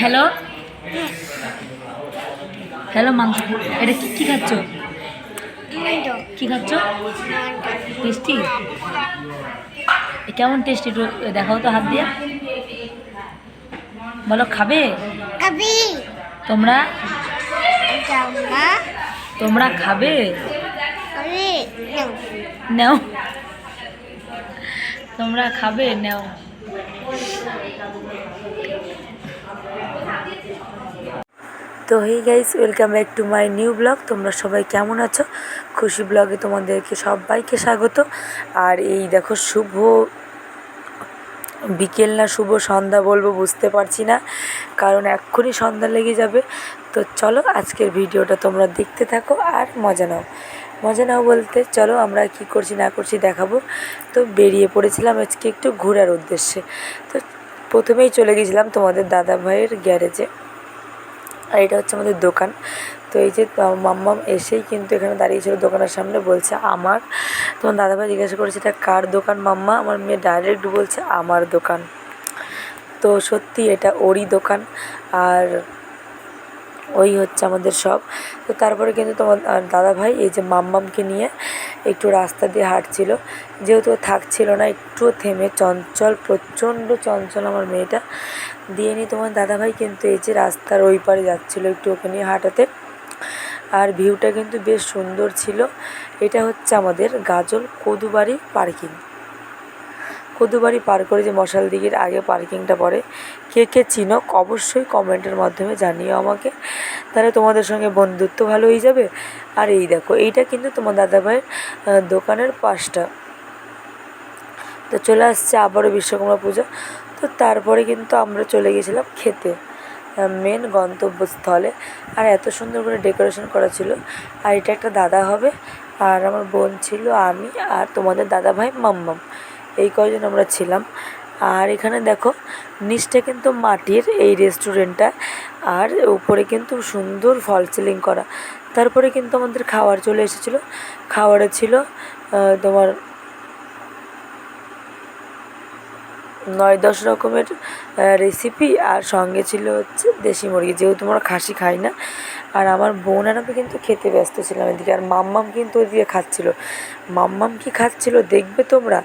Hello hello মাংস এটা কি কি খাচ্ছ? কি খাচ্ছ? টেস্টি কেমন টেস্টি একটু দেখাও তো হাত দিয়ে। বলো খাবে? তোমরা? তোমরা? খাবে? নেও। তোমরা খাবে? নেও। তো hey guys welcome back to my new blog তোমরা সবাই কেমন আছো? খুশি ব্লগে তোমাদেরকে সবাইকে স্বাগত। আর এই দেখো, শুভ বিকেল না, শুভ সন্ধ্যা বলব, বুঝতে পারছি না। কারণ এক্ষুনি সন্ধ্যা লেগে যাবে। তো চলো, আজকের ভিডিওটা তোমরা দেখতে থাকো আর মজা নাও। মজা নাও বলতে, চলো আমরা কি করছি না করছি দেখাবো। তো বেরিয়ে পড়েছিলাম আজকে একটু ঘোরার উদ্দেশ্যে। তো প্রথমেই চলে গেছিলাম তোমাদের দাদা ভাইয়ের গ্যারেজে, আর এটা হচ্ছে আমাদের দোকান। তো এই যে মাম্মাম এসেই কিন্তু এখানে দাঁড়িয়েছিল দোকানের সামনে, বলছে, আমার তোমার দাদাভাই জিজ্ঞাসা করেছে, এটা কার দোকান মাম্মা? আমার মেয়ে ডাইরেক্ট বলছে, আমার দোকান। তো সত্যি এটা ওরই দোকান, আর ওই হচ্ছে আমাদের সব। তো তারপরে কিন্তু তোমার দাদা ভাই এই যে মাম্মামকে নিয়ে একটু রাস্তা দিয়ে হাঁটছিল। যেহেতু থাকছিল না, একটুও থেমে, চঞ্চল, প্রচণ্ড চঞ্চল আমার মেয়েটা। দিয়ে নিয়ে তোমার দাদাভাই কিন্তু এই যে রাস্তার ওই পারে যাচ্ছিল একটু ওকে নিয়ে হাঁটাতে। আর ভিউটা কিন্তু বেশ সুন্দর ছিল। এটা হচ্ছে আমাদের গাজল কদুবাড়ি পার্কিং। কদুবাড়ি পার করে যে মশাল দিঘির আগে পার্কিংটা পড়ে, কে কে চিনো অবশ্যই কমেন্টের মাধ্যমে জানিও আমাকে। তাহলে তোমাদের সঙ্গে বন্ধুত্ব ভালো হয়ে যাবে। আর এই দেখো, এইটা কিন্তু তোমার দাদাভাইয়ের দোকানের পাশটা। তো চলে আসছে আবারও বিশ্বকর্মা পূজা। তো তারপরে কিন্তু আমরা চলে গেছিলাম খেতে মেন গন্তব্যস্থলে। আর এত সুন্দর করে ডেকোরেশন করা ছিল। আর এটা একটা দাদা হবে, আর আমার বোন ছিল আমি আর তোমাদের দাদা ভাই মাম্মাম। এই কয়জন আমরা ছিলাম। আর এখানে দেখো, নিচটা কিন্তু মাটির এই রেস্টুরেন্টটা আর উপরে কিন্তু সুন্দর ফল সিলিং করা। তারপরে কিন্তু আমাদের খাওয়ার চলে এসেছিল। খাবারে ছিল তোমার নয় দশ রকমের রেসিপি আর সঙ্গে ছিল হচ্ছে দেশি মুরগি। যেহেতু আমরা খাসি খাই না, আর আমার বোন আর আমি কিন্তু খেতে ব্যস্ত ছিলাম এদিকে। আর মাম্মাম কিন্তু ওইদিকে খাচ্ছিল। মাম্মাম কি খাচ্ছিল দেখবে তোমরা?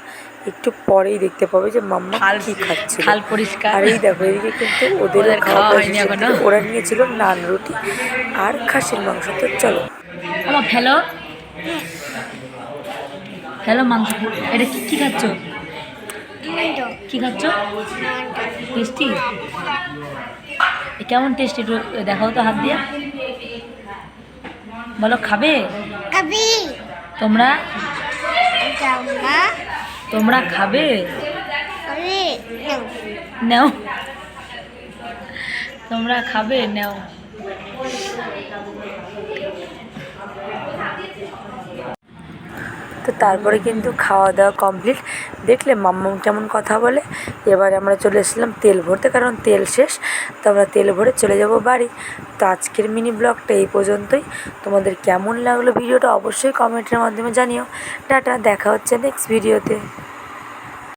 একটু পরেই দেখতে পাবে যে মাম্মা কি খাচ্ছে খাল পরিষ্কার। আর এই দেখো এদিকে কিন্তু ওদের খাওয়া হয়নি এখনও। ওরা নিয়েছিল নান রুটি আর খাসির মাংস। তো চলো। আমার হ্যালো হ্যালো মাংস। এটা কি কি খাচ্ছ? কি খাচ্ছ? টেস্টি? কেমন টেস্টি? একটু দেখাও তো হাত দিয়ে। বলো খাবে? তোমরা? তোমরা খাবে? নেও। তোমরা খাবে? নেও। তো তারপরে কিন্তু খাওয়া দাওয়া কমপ্লিট দেখলে মাম্মাম কেমন কথা বলে। এবারে আমরা চলে এসেছিলাম তেল ভরতে, কারণ তেল শেষ। তো আমরা তেল ভরে চলে যাব বাড়ি। তো আজকের মিনি ব্লগটা এই পর্যন্তই। তোমাদের কেমন লাগল ভিডিওটা অবশ্যই কমেন্টের মাধ্যমে জানিও। টাটা, দেখা হচ্ছে নেক্সট ভিডিওতে